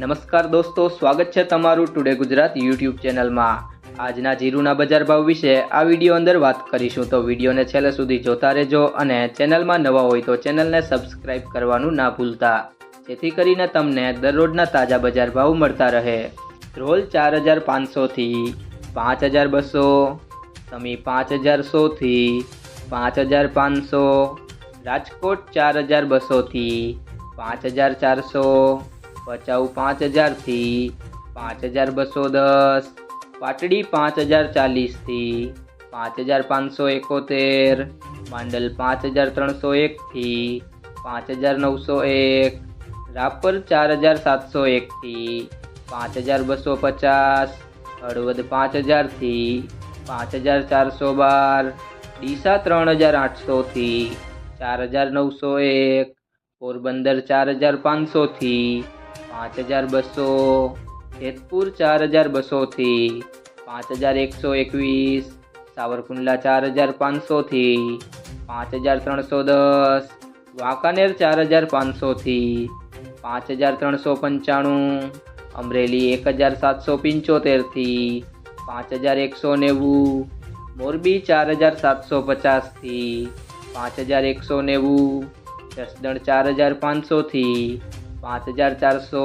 નમસ્કાર દોસ્તો, સ્વાગત છે તમારું ટુડે ગુજરાત યુટ્યુબ ચેનલમાં. આજના જીરુના બજાર ભાવ વિશે આ વીડિયો અંદર વાત કરીશું. તો વિડીયોને છેલ્લે સુધી જોતા રહેજો અને ચેનલમાં નવા હોય તો ચેનલને સબસ્ક્રાઇબ કરવાનું ના ભૂલતા. જેથી કરીને તમને દરરોજના તાજા બજાર ભાવ મળતા રહે. ધ્રોલ ચાર હજાર પાંચસોથી પાંચ હજાર બસો, સમી પાંચ હજાર સોથી પાંચ હજાર પાંચસો, રાજકોટ ચાર હજાર બસોથી પાંચ હજાર ચારસો ભચાઉ પાંચ હજારથી પાંચ હજાર બસો દસ, પાટડી પાંચ હજાર ચાલીસથી પાંચ હજાર પાંચસો એકોતેર, માંડલ પાંચ હજાર ત્રણસો એકથી પાંચ હજાર નવસો એક, રાપર ચાર હજાર સાતસો એકથી પાંચ હજાર બસો પચાસ, હળવદ પાંચ હજારથી પાંચ હજાર ચારસો બાર, ડીસા ત્રણ હજાર આઠસોથી ચાર હજાર નવસો એક, પોરબંદર ચાર હજાર પાંચસોથી પાંચ હજાર બસો જેતપુર ચાર હજાર બસોથી પાંચ હજાર એકસો એકવીસ, સાવરકુંડલા ચાર હજાર પાંચસોથી પાંચ હજાર ત્રણસો દસ, વાંકાનેર ચાર હજાર પાંચસોથી પાંચ હજાર ત્રણસો પંચાણું, અમરેલી એક હજાર સાતસો પંચોતેરથી પાંચ હજાર એકસો નેવું, મોરબી ચાર હજાર સાતસો પચાસથી પાંચ હજાર એકસો નેવું, જસદણ ચાર હજાર પાંચસોથી પાંચ હજાર ચારસો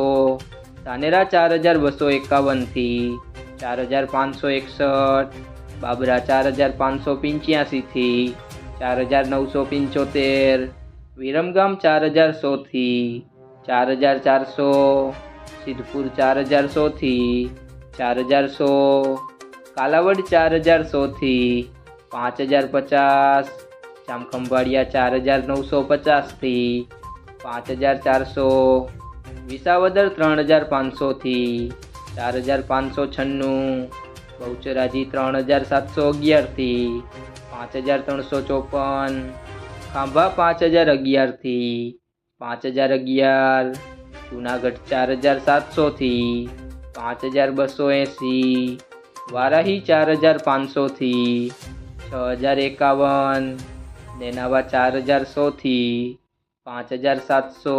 ધાનેરા ચાર હજાર બસો એકાવનથી ચાર હજાર પાંચસો એકસઠ બાબરા ચાર હજાર પાંચસો પંચ્યાસીથી ચાર હજાર નવસો પંચોતેર વિરમગામ ચાર હજાર સોથી ચાર હજાર ચારસો સિદ્ધપુર ચાર હજાર સોથી ચાર હજાર સો કાલાવડ ચાર હજાર સોથી પાંચ હજાર પચાસ જામખંભાળિયા ચાર હજાર નવસો પચાસથી પાંચ હજાર ચારસો, વિસાવદર ત્રણ હજાર પાંચસોથી ચાર હજાર પાંચસો છન્નું, બહુચરાજી ત્રણ હજાર સાતસો અગિયારથી પાંચ હજાર ત્રણસો ચોપન, ખાંભા પાંચ હજાર અગિયારથી પાંચ હજાર અગિયાર, જુનાગઢ ચાર હજાર સાતસોથી પાંચ હજાર બસો એંસી, વારાહી ચાર હજાર પાંચસોથી છ હજાર એકાવન, નેનાવા ચાર હજાર સોથી પાંચ હજાર સાતસો,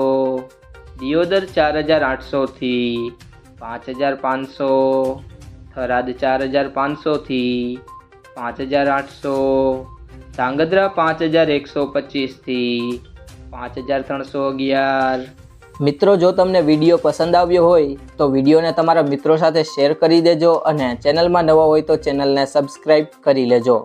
દિયોદર ચાર હજાર આઠસોથી પાંચ હજાર પાંચસો, થરાદ ચાર હજાર પાંચસોથી પાંચ હજાર આઠસો, ધાંગધ્રા પાંચ હજાર એકસો પચીસથી પાંચ હજાર ત્રણસો અગિયાર. મિત્રો, જો તમને વીડિયો પસંદ આવ્યો હોય, તો વિડીયોને તમારા મિત્રો સાથે શેર કરી દેજો અને ચેનલમાં નવા હોય તો ચેનલને સબસ્ક્રાઈબ કરી લેજો.